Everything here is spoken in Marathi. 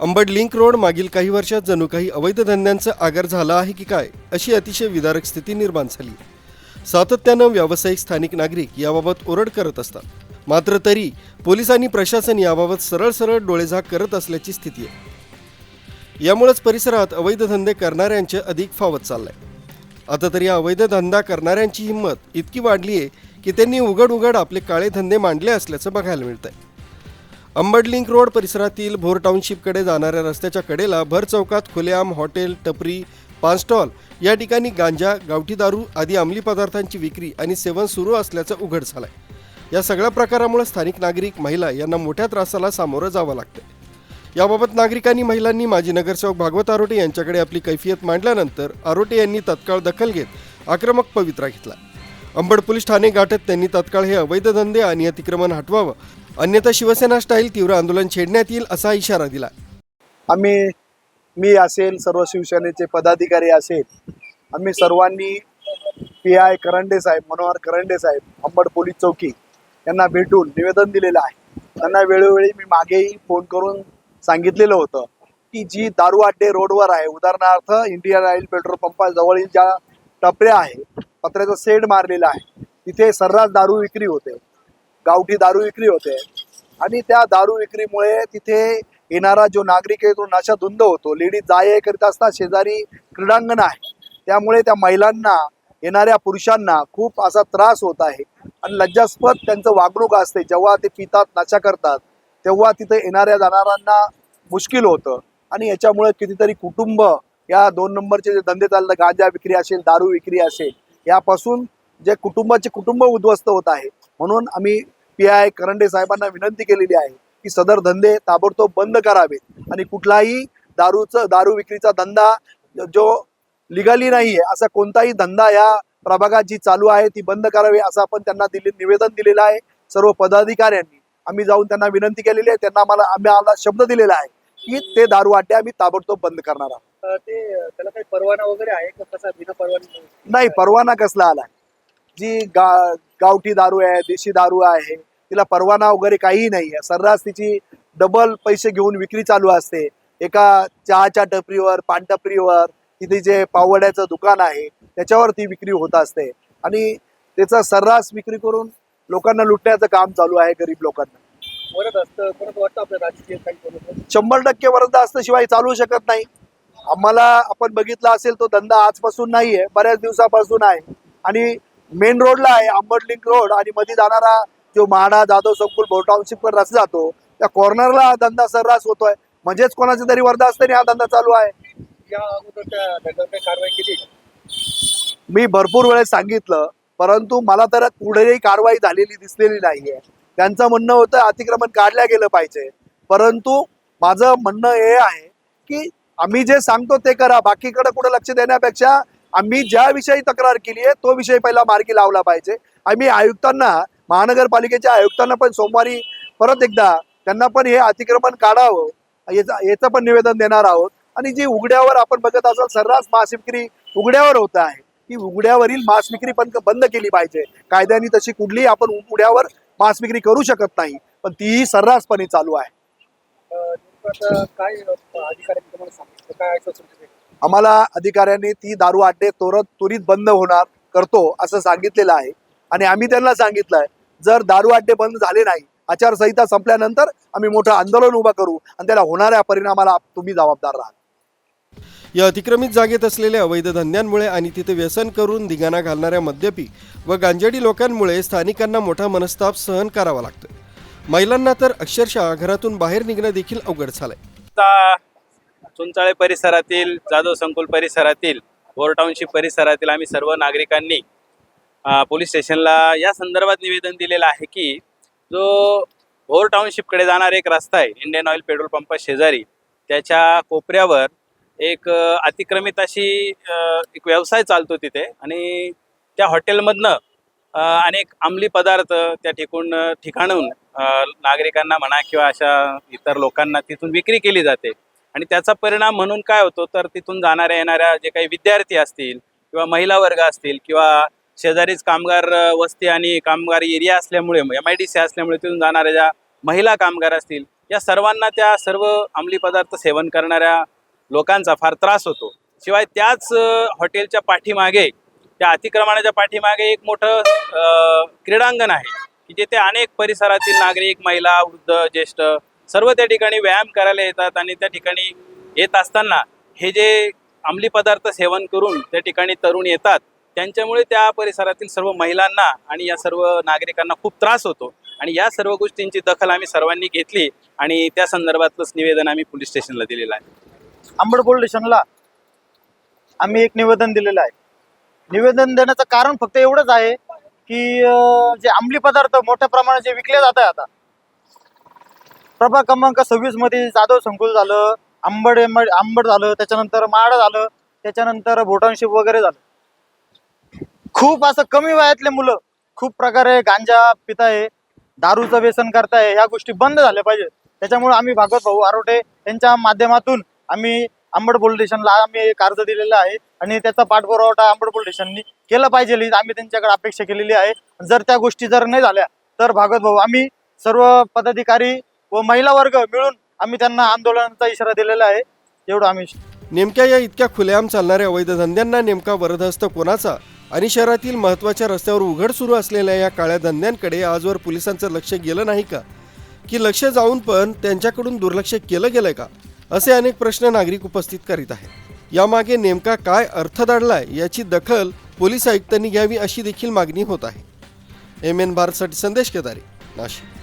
अंबड लिंक रोड मागील काही वर्षात जणू काही अवैध धंद्यांचं आगार झाला आहे की काय अशी अतिशय विदारक स्थिती निर्माण झाली. सातत्यानं व्यावसायिक स्थानिक नागरिक याबाबत ओरड करत असतात. मात्र तरी पोलीस आणि प्रशासन याबाबत सरळ सरळ डोळेझाक करत असल्याची स्थिती आहे. यामुळेच परिसरात अवैध धंदे करणाऱ्यांचे अधिक फावत चाललंय. आता तरी या अवैध धंदा करणाऱ्यांची हिंमत इतकी वाढली आहे की त्यांनी उघड उघड आपले काळे धंदे मांडले असल्याचं बघायला मिळतंय. अंबड लिंक रोड परिसरातील भोर टाउनशिपकडे जाणाऱ्या रस्त्याच्या कडेला भर चौकात खुलेआम हॉटेल टपरी पान स्टॉल या ठिकाणी गांजा गावठी दारू आदी अंमली पदार्थांची विक्री आणि सेवन सुरू असल्याचं उघड झालंय. या सगळ्या प्रकारामुळे स्थानिक नागरिक महिला यांना मोठ्या त्रासाला सामोरं जावं लागतं याबाबत नागरिकांनी महिलांनी माजी नगरसेवक भागवत आरोटे यांच्याकडे आपली कैफियत मांडल्यानंतर आरोटे यांनी तत्काळ दखल घेत आक्रमक पवित्रा घेतला. अंबड पोलीस ठाणे गाठत त्यांनी तत्काळ हे अवैध धंदे आणि अतिक्रमण हटवावं अन्यथा शिवसेना स्टाईल तीव्र आंदोलन छेडण्यात येईल असा इशारा दिला. आम्ही मी असेल सर्व शिवसेनेचे पदाधिकारी असेल आम्ही सर्वांनी पी आय करंडे साहेब मनोहर करंडे साहेब अंबड पोलीस चौकी यांना भेटून निवेदन दिलेलं आहे. त्यांना वेळोवेळी मी मागेही फोन करून सांगितलेलं होतं की जी दारू अड्डे रोडवर आहे उदाहरणार्थ इंडियन ऑइल पेट्रोल पंपाजवळील ज्या टपऱ्या आहे पत्र्याचा सेड मारलेला आहे तिथे सर्रास दारू विक्री होते. गावठी दारू विक्री होते. आणि त्या दारू विक्रीमुळे तिथे येणारा जो नागरिक आहे तो नाशा धुंद होतो. लेडीज जाय करीत असता शेजारी क्रीडांगण आहे. त्यामुळे त्या महिलांना येणाऱ्या पुरुषांना खूप असा त्रास होत आहे. आणि लज्जास्पद त्यांचं वागणूक असते. जेव्हा ते पितात नशा करतात तेव्हा तिथे येणाऱ्या जाणाऱ्यांना मुश्किल होतं. आणि याच्यामुळे कितीतरी कुटुंब या दोन नंबरचे जे धंदे चालतात गांजा विक्री असेल दारू विक्री असेल यापासून जे कुटुंबाचे कुटुंब उद्ध्वस्त होत आहे म्हणून आम्ही पी आय करंडे साहेबांना विनंती केलेली आहे की सदर धंदे ताबडतोब बंद करावेत आणि कुठलाही दारूचं दारू विक्रीचा धंदा जो लिगली नाही आहे असा कोणताही धंदा या प्रभागात जी चालू आहे ती बंद करावी असं आपण त्यांना दिले निवेदन दिलेलं आहे. सर्व पदाधिकाऱ्यांनी आम्ही जाऊन त्यांना विनंती केलेली आहे. त्यांना आम्हाला आम्ही आम्हाला शब्द दिलेला आहे की ते दारू अड्डे आम्ही ताबडतोब बंद करणार आहोत. ते त्याला काही परवाना वगैरे आहे का? कसा बिना परवाना? नाही परवाना कसला आला? जी गा गावठी दारू आहे देशी दारू आहे तिला परवाना वगैरे काहीही नाही आहे सर्रास तिची डबल पैसे घेऊन विक्री चालू असते. एका चहाच्या टपरीवर पान टपरीवर तिथे जे पावड्याचं दुकान आहे त्याच्यावर ती विक्री होत असते. आणि त्याचा सर्रास विक्री करून लोकांना लुटण्याचं काम चालू आहे गरीब लोकांना. असतं शंभर टक्के वरद असल्याशिवाय चालू शकत नाही. आम्हाला आपण बघितला असेल तो धंदा आजपासून नाही आहे बऱ्याच दिवसापासून आहे. आणि मेन रोडला आहे अंबड लिंक रोड आणि मध्ये जाणारा जो महाडा जाधव संकुल टाउनशिप रस्ता जातो त्या कॉर्नरला हा धंदा सर्रास होतोय. म्हणजेच कोणाची तरी वर्धा असताना हा धंदा चालू आहे. या अगोदर कारवाई केली? मी भरपूर वेळेस सांगितलं परंतु मला तर कुठेही कारवाई झालेली दिसलेली नाहीये. त्यांचं म्हणणं होतं अतिक्रमण काढल्या गेलं पाहिजे. परंतु माझं म्हणणं हे आहे की आम्ही जे सांगतो ते करा बाकीकडे कुठे लक्ष देण्यापेक्षा आम्ही ज्या विषयी तक्रार केली आहे तो विषय पहिला मार्गी लावला पाहिजे. आम्ही आयुक्तांना महानगरपालिकेच्या आयुक्तांना पण सोमवारी परत एकदा त्यांना पण हे अतिक्रमण काढावं याचं याचं पण निवेदन देणार आहोत. आणि जी उघड्यावर आपण बघत असाल सर्रास मास विक्री उघड्यावर होत आहे. ती उघड्यावरील मांस विक्री पण बंद केली पाहिजे. कायद्याने तशी कुठलीही आपण उघड्यावर मांस विक्री करू शकत नाही पण तीही सर्रासपणे चालू आहे. काय काय आम्हाला अधिकाऱ्यांनी ती दारू अड्डे तोरत त्वरित बंद होणार करतो असं सांगितलेलं आहे. आणि आम्ही त्यांना सांगितलंय जर दारू अड्डे बंद झाले नाही आचारसंहिता संपल्यानंतर आम्ही मोठं आंदोलन उभं करू आणि त्याला होणाऱ्या परिणामाला तुम्ही जबाबदार राहा. या अतिक्रमित जागेत असलेल्या अवैध धंद्यांमुळे आणि तिथे व्यसन करून धिगाणा घालणाऱ्या मद्यपी व गांजेडी लोकांमुळे स्थानिकांना मोठा मनस्ताप सहन करावा लागतो महिलांना तर अक्षरशः घरातून बाहेर निघणं देखील अवघड झालंय. चुंचाळे परिसरातील जाधव संकुल परिसरातील बोर टाउनशिप परिसरातील आम्ही सर्व नागरिकांनी पोलीस स्टेशनला या संदर्भात निवेदन दिलेलं आहे की जो भोर टाउनशिपकडे जाणारा एक रस्ता आहे इंडियन ऑइल पेट्रोल पंपा शेजारी त्याच्या कोपऱ्यावर एक अतिक्रमित अशी एक व्यवसाय चालतो तिथे आणि त्या हॉटेलमधनं अनेक अंमली पदार्थ त्या ठिकून ठिकाणून नागरिकांना म्हणा किंवा अशा इतर लोकांना तिथून विक्री केली जाते. आणि त्याचा परिणाम म्हणून काय होतो तर तिथून जाणाऱ्या येणाऱ्या जे काही विद्यार्थी असतील किंवा महिला वर्ग असतील किंवा शेजारीच कामगार वस्ती आणि कामगार एरिया असल्यामुळे एम आय डी सी असल्यामुळे तिथून जाणाऱ्या ज्या महिला कामगार असतील या सर्वांना त्या सर्व अंमली पदार्थ सेवन करणाऱ्या लोकांचा फार त्रास होतो. शिवाय त्याच हॉटेलच्या पाठीमागे त्या अतिक्रमणाच्या पाठीमागे एक मोठं क्रीडांगण आहे की जिथे अनेक परिसरातील नागरिक महिला वृद्ध ज्येष्ठ सर्व त्या ठिकाणी व्यायाम करायला येतात आणि त्या ठिकाणी येत असताना हे जे अंमली पदार्थ सेवन करून त्या ठिकाणी तरुण येतात त्यांच्यामुळे त्या परिसरातील सर्व महिलांना आणि या सर्व नागरिकांना खूप त्रास होतो. आणि या सर्व गोष्टींची दखल आम्ही सर्वांनी घेतली आणि त्या संदर्भातलंच निवेदन आम्ही पोलीस स्टेशनला दिलेलं आहे. आंबड पोलीस स्टेशनला आम्ही एक निवेदन दिलेलं आहे. निवेदन देण्याचं कारण फक्त एवढंच आहे की जे अंमली पदार्थ मोठ्या प्रमाणात जे विकले जात आहे आता प्रभाग क्रमांक सव्वीसमध्ये जाधव संकुल झालं आंबड आंबड झालं त्याच्यानंतर माड झालं त्याच्यानंतर बोटानशिप वगैरे झालं. खूप असं कमी वयातले मुलं खूप प्रकारे गांजा पिताय दारूचं व्यसन करताय ह्या गोष्टी बंद झाल्या पाहिजे. त्याच्यामुळे आम्ही भागवत भाऊ आरोटे यांच्या माध्यमातून आम्ही आंबड पोलीस स्टेशनला आम्ही एक अर्ज दिलेला आहे आणि त्याचा पाठपुरावठा आंबड पोलीस स्टेशननी केला पाहिजे. आम्ही त्यांच्याकडे अपेक्षा केलेली आहे. जर त्या गोष्टी जर नाही झाल्या तर भागवत भाऊ आम्ही सर्व पदाधिकारी व महिला वर्ग मिळून आम्ही त्यांना आंदोलनाचा इशारा दिलेला आहे. एवढं आम्ही नेमक्या या इतक्या खुलेआम चालणाऱ्या अवैध धंद्यांना नेमका वरदहस्त कोणाचा? आणि शहरातील महत्त्वाच्या रस्त्यावर उघड सुरू असलेल्या या काळ्या धंद्यांकडे आजवर पोलिसांचं लक्ष गेलं नाही का? की लक्ष जाऊन पण त्यांच्याकडून दुर्लक्ष केलं गेलंय का? असे अनेक प्रश्न नागरिक उपस्थित करीत आहेत. यामागे नेमका काय अर्थ दडलाय याची दखल पोलीस आयुक्तांनी घ्यावी अशी देखील मागणी होत आहे. एम एन भारतसाठी संदेश केदारी नाशिक.